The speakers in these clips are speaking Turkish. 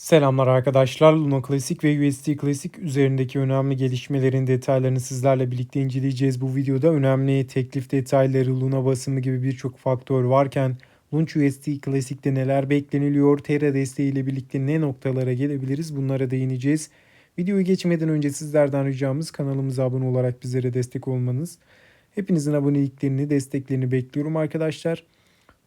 Selamlar arkadaşlar. Luna Classic ve USD Classic üzerindeki önemli gelişmelerin detaylarını sizlerle birlikte inceleyeceğiz. Bu videoda önemli teklif detayları, Luna basımı gibi birçok faktör varken Launch USD Classic'te neler bekleniliyor, Terra desteğiyle birlikte ne noktalara gelebiliriz bunlara değineceğiz. Videoyu geçmeden önce sizlerden ricamız kanalımıza abone olarak bizlere destek olmanız. Hepinizin aboneliklerini, desteklerini bekliyorum arkadaşlar.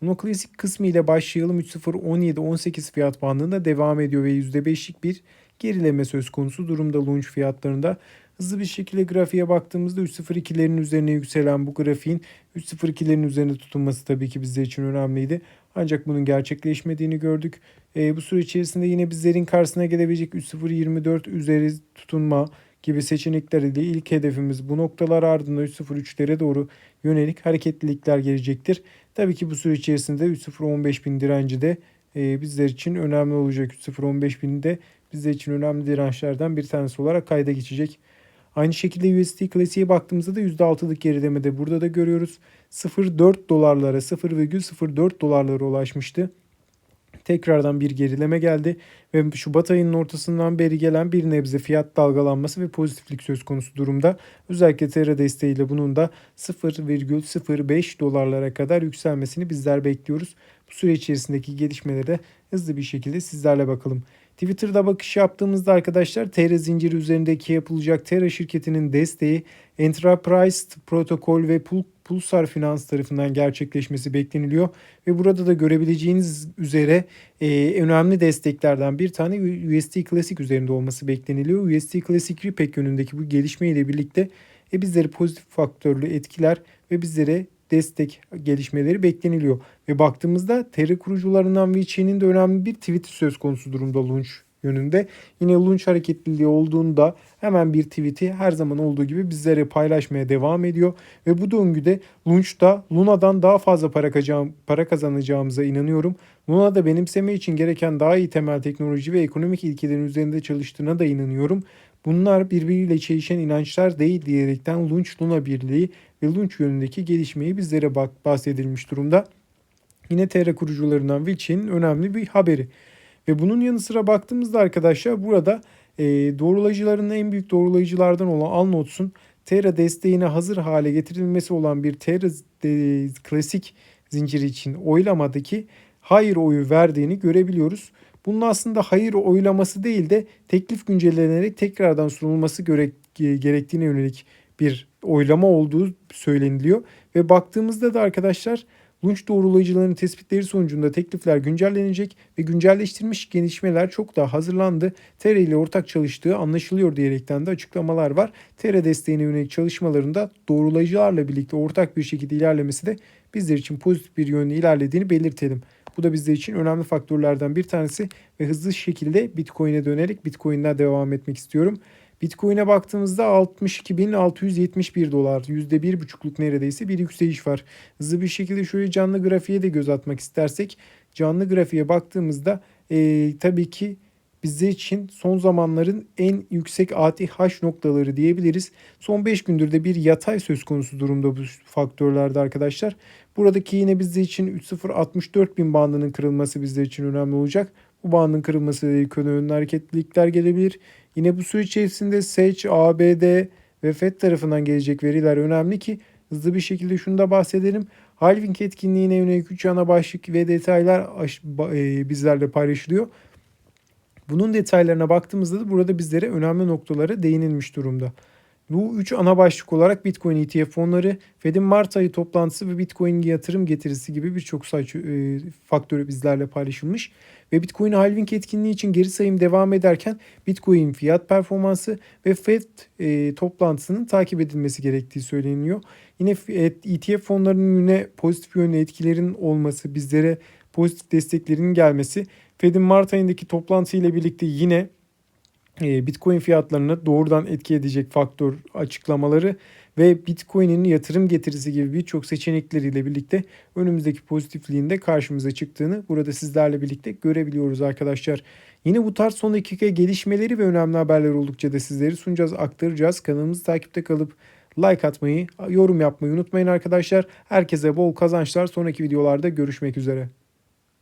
Uno Klasik kısmı ile başlayalım. 3.0 fiyat bandında devam ediyor ve %5'lik bir gerileme söz konusu durumda launch fiyatlarında. Hızlı bir şekilde grafiğe baktığımızda 3.02'lerin üzerine yükselen bu grafiğin 3.02'lerin üzerinde tutunması tabii ki bizler için önemliydi. Ancak bunun gerçekleşmediğini gördük. E, bu süre içerisinde yine bizlerin karşısına gelebilecek 3.024 üzeri tutunma gibi seçenekler ile ilk hedefimiz bu noktalar ardında 3.03'lere doğru yönelik hareketlilikler gelecektir. Tabii ki bu süre içerisinde 3.015 bin direnci de e, bizler için önemli olacak. 3.015 bin de bizler için önemli dirençlerden bir tanesi olarak kayda geçecek. Aynı şekilde USD klasiğe baktığımızda da %6'lık gerilemede burada da görüyoruz. 0.4 dolarlara 0,04 dolarlara ulaşmıştı tekrardan bir gerileme geldi ve Şubat ayının ortasından beri gelen bir nebze fiyat dalgalanması ve pozitiflik söz konusu durumda. Özellikle Terra desteğiyle bunun da 0,05 dolarlara kadar yükselmesini bizler bekliyoruz. Bu süre içerisindeki gelişmelere hızlı bir şekilde sizlerle bakalım. Twitter'da bakış yaptığımızda arkadaşlar Terra zinciri üzerindeki yapılacak Terra şirketinin desteği Enterprise Protokol ve Pulsar Finans tarafından gerçekleşmesi bekleniliyor. Ve burada da görebileceğiniz üzere e, önemli desteklerden bir tane USD Classic üzerinde olması bekleniliyor. USD Classic Ripek yönündeki bu gelişme ile birlikte e, bizleri pozitif faktörlü etkiler ve bizlere destek gelişmeleri bekleniliyor. Ve baktığımızda TR kurucularından Vichi'nin de önemli bir tweet söz konusu durumda Launch yönünde. Yine Launch hareketliliği olduğunda hemen bir tweet'i her zaman olduğu gibi bizlere paylaşmaya devam ediyor. Ve bu döngüde Launch'ta Luna'dan daha fazla para, para kazanacağımıza inanıyorum. Luna da benimseme için gereken daha iyi temel teknoloji ve ekonomik ilkelerin üzerinde çalıştığına da inanıyorum. Bunlar birbiriyle çelişen inançlar değil diyerekten Lunch Luna Birliği ve Lunch yönündeki gelişmeyi bizlere bahsedilmiş durumda. Yine TR kurucularından Wilchi'nin önemli bir haberi. Ve bunun yanı sıra baktığımızda arkadaşlar burada e, doğrulayıcıların en büyük doğrulayıcılardan olan Alnots'un Terra desteğine hazır hale getirilmesi olan bir Terra de, klasik zinciri için oylamadaki hayır oyu verdiğini görebiliyoruz. Bunun aslında hayır oylaması değil de teklif güncellenerek tekrardan sunulması gerektiğine yönelik bir oylama olduğu söyleniliyor. Ve baktığımızda da arkadaşlar Lunch doğrulayıcılarının tespitleri sonucunda teklifler güncellenecek ve güncelleştirilmiş gelişmeler çok daha hazırlandı. TR ile ortak çalıştığı anlaşılıyor diyerekten de açıklamalar var. TR desteğine yönelik çalışmalarında doğrulayıcılarla birlikte ortak bir şekilde ilerlemesi de bizler için pozitif bir yönde ilerlediğini belirtelim. Bu da bizler için önemli faktörlerden bir tanesi ve hızlı şekilde Bitcoin'e dönerek Bitcoin'den devam etmek istiyorum. Bitcoin'e baktığımızda 62.671 dolar. %1,5'luk neredeyse bir yükseliş var. Hızlı bir şekilde şöyle canlı grafiğe de göz atmak istersek canlı grafiğe baktığımızda e, tabii ki bizler için son zamanların en yüksek ATH noktaları diyebiliriz. Son 5 gündür de bir yatay söz konusu durumda bu faktörlerde arkadaşlar. Buradaki yine bizler için 3064 bin bandının kırılması bizler için önemli olacak. Bu bandın kırılması ile ilk önüne hareketlilikler gelebilir. Yine bu süreç içerisinde SEC, ABD ve FED tarafından gelecek veriler önemli ki hızlı bir şekilde şunu da bahsedelim. Halving etkinliğine yönelik 3 ana başlık ve detaylar e, bizlerle paylaşılıyor. Bunun detaylarına baktığımızda da burada bizlere önemli noktalara değinilmiş durumda. Bu üç ana başlık olarak Bitcoin ETF fonları, Fed'in Mart ayı toplantısı ve Bitcoin yatırım getirisi gibi birçok sayı e, faktörü bizlerle paylaşılmış. Ve Bitcoin halving etkinliği için geri sayım devam ederken Bitcoin fiyat performansı ve Fed e, toplantısının takip edilmesi gerektiği söyleniyor. Yine ETF fonlarının yine pozitif yönlü etkilerin olması, bizlere pozitif desteklerin gelmesi, Fed'in Mart ayındaki toplantı ile birlikte yine e, Bitcoin fiyatlarını doğrudan etki edecek faktör açıklamaları ve Bitcoin'in yatırım getirisi gibi birçok seçenekleriyle birlikte önümüzdeki pozitifliğinde karşımıza çıktığını burada sizlerle birlikte görebiliyoruz arkadaşlar. Yine bu tarz son dakika gelişmeleri ve önemli haberler oldukça da sizleri sunacağız, aktaracağız. Kanalımızı takipte kalıp like atmayı, yorum yapmayı unutmayın arkadaşlar. Herkese bol kazançlar. Sonraki videolarda görüşmek üzere.